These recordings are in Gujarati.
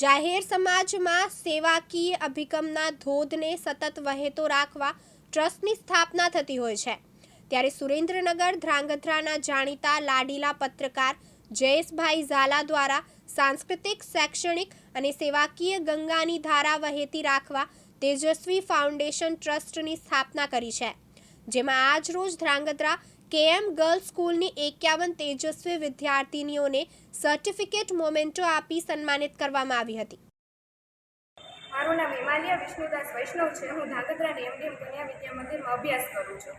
જાહેર સમાજમાં સેવાકીય અભિગમના ધોધને સતત વહેતો રાખવા ટ્રસ્ટની સ્થાપના થતી હોય છે. ત્યારે સુરેન્દ્રનગર ધ્રાંગધ્રાના જાણીતા લાડીલા પત્રકાર જયેશભાઈ ઝાલા દ્વારા સાંસ્કૃતિક, શૈક્ષણિક અને સેવાકીય ગંગાની ધારા વહેતી રાખવા તેજસ્વી ફાઉન્ડેશન ટ્રસ્ટની સ્થાપના કરી છે. જેમાં આજરોજ ધ્રાંગધ્રા કેએમ ગર્લ્સ સ્કૂલની એકાવન તેજસ્વી વિદ્યાર્થીનીઓને સર્ટિફિકેટ મોમેન્ટો આપી સન્માનિત કરવામાં આવી હતી. મારું નામ હિમાલય વિષ્ણુદાસ વૈષ્ણવ છે. હું ધાંગધ્રાની એમડીએમ કન્યા વિદ્યા મંદિરમાં અભ્યાસ કરું છું.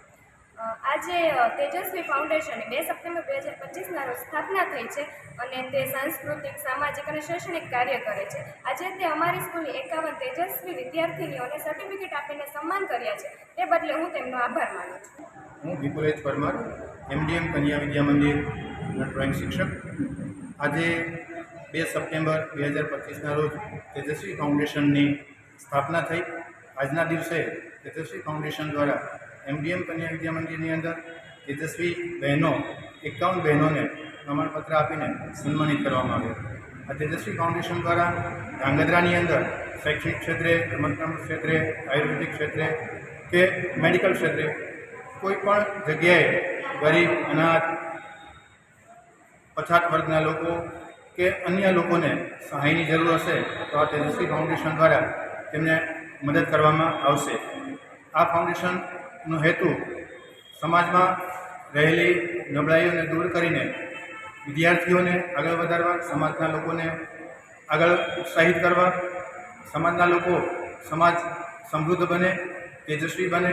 આજે તેજસ્વી ફાઉન્ડેશન બે સપ્ટેમ્બર બે હજાર પચીસના રોજ સ્થાપના થઈ છે અને તે સાંસ્કૃતિક, સામાજિક અને શૈક્ષણિક કાર્ય કરે છે. આજે તે અમારી સ્કૂલની એકાવન તેજસ્વી વિદ્યાર્થીનીઓને સર્ટિફિકેટ આપીને સન્માન કર્યા છે. તે બદલે હું તેમનો આભાર માનું છું. હું વિપુલેશ પરમાર, એમડીએમ કન્યા વિદ્યા મંદિરના ડ્રોઈંગ શિક્ષક. આજે બે સપ્ટેમ્બર બે હજાર પચીસના રોજ તેજસ્વી ફાઉન્ડેશનની સ્થાપના થઈ. આજના દિવસે તેજસ્વી ફાઉન્ડેશન દ્વારા એમડીએમ કન્યા વિદ્યા મંદિરની અંદર તેજસ્વી બહેનો, એકાવન બહેનોને પ્રમાણપત્ર આપીને સન્માનિત કરવામાં આવ્યો. આ તેજસ્વી ફાઉન્ડેશન દ્વારા ધ્રાંગધ્રાની અંદર શૈક્ષણિક ક્ષેત્રે, રમતગમત ક્ષેત્રે, આયુર્વેદિક ક્ષેત્રે કે મેડિકલ ક્ષેત્રે કોઈ પણ જગ્યાએ ગરીબ, અનાથ, પછાત વર્ગના લોકો કે અન્ય લોકોને સહાયની જરૂર હશે, તો આ તેજસ્વી ફાઉન્ડેશન દ્વારા તેમને મદદ કરવામાં આવશે. આ ફાઉન્ડેશનનો હેતુ સમાજમાં રહેલી નબળાઈઓને દૂર કરીને વિદ્યાર્થીઓને આગળ વધારવા, સમાજના લોકોને આગળ ઉત્સાહિત કરવા, સમાજના લોકો સમાજ સમૃદ્ધ બને તેજસ્વી બને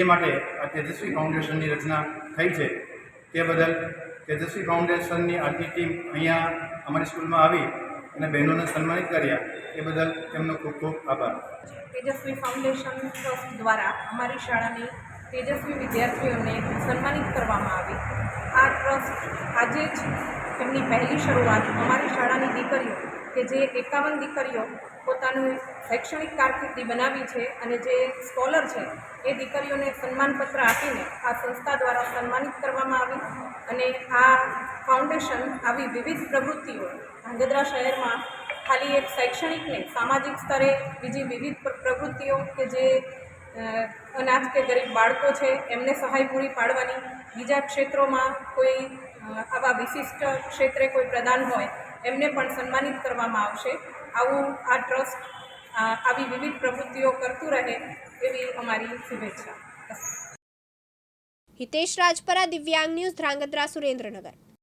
એ માટે આ તેજસ્વી ફાઉન્ડેશનની રચના થઈ છે. તે બદલ તેજસ્વી ફાઉન્ડેશનની આજની ટીમ અહીંયા અમારી સ્કૂલમાં આવી અને બહેનોને સન્માનિત કર્યા. એ બદલ તેમનો ખૂબ ખૂબ આભાર. તેજસ્વી ફાઉન્ડેશન ટ્રસ્ટ દ્વારા અમારી શાળાની તેજસ્વી વિદ્યાર્થીઓને સન્માનિત કરવામાં આવી. આ ટ્રસ્ટ આજે જ તેમની પહેલી શરૂઆત અમારી શાળાની દીકરીઓ કે જે એકાવન દીકરીઓ પોતાનું શૈક્ષણિક કારકિર્દી બનાવી છે અને જે સ્કોલર છે, એ દીકરીઓને સન્માનપત્ર આપીને આ સંસ્થા દ્વારા સન્માનિત કરવામાં આવી અને આ ફાઉન્ડેશન આવી વિવિધ પ્રવૃત્તિઓ ધ્રાંગધ્રા શહેરમાં ખાલી એક શૈક્ષણિક નહીં, સામાજિક સ્તરે બીજી વિવિધ પ્રવૃત્તિઓ કે જે અનાથ કે ગરીબ બાળકો છે, એમને સહાય પૂરી પાડવાની. બીજા ક્ષેત્રોમાં કોઈ આવા વિશિષ્ટ ક્ષેત્રે કોઈ પ્રદાન હોય એમને પણ સન્માનિત કરવામાં આવશે. આવું આ ટ્રસ્ટ આવી વિવિધ પ્રવૃત્તિઓ કરતું રહે એવી અમારી શુભેચ્છા. હિતેશ રાજપરા, દિવ્યાંગ ન્યૂઝ, ધ્રાંગધ્રા સુરેન્દ્રનગર.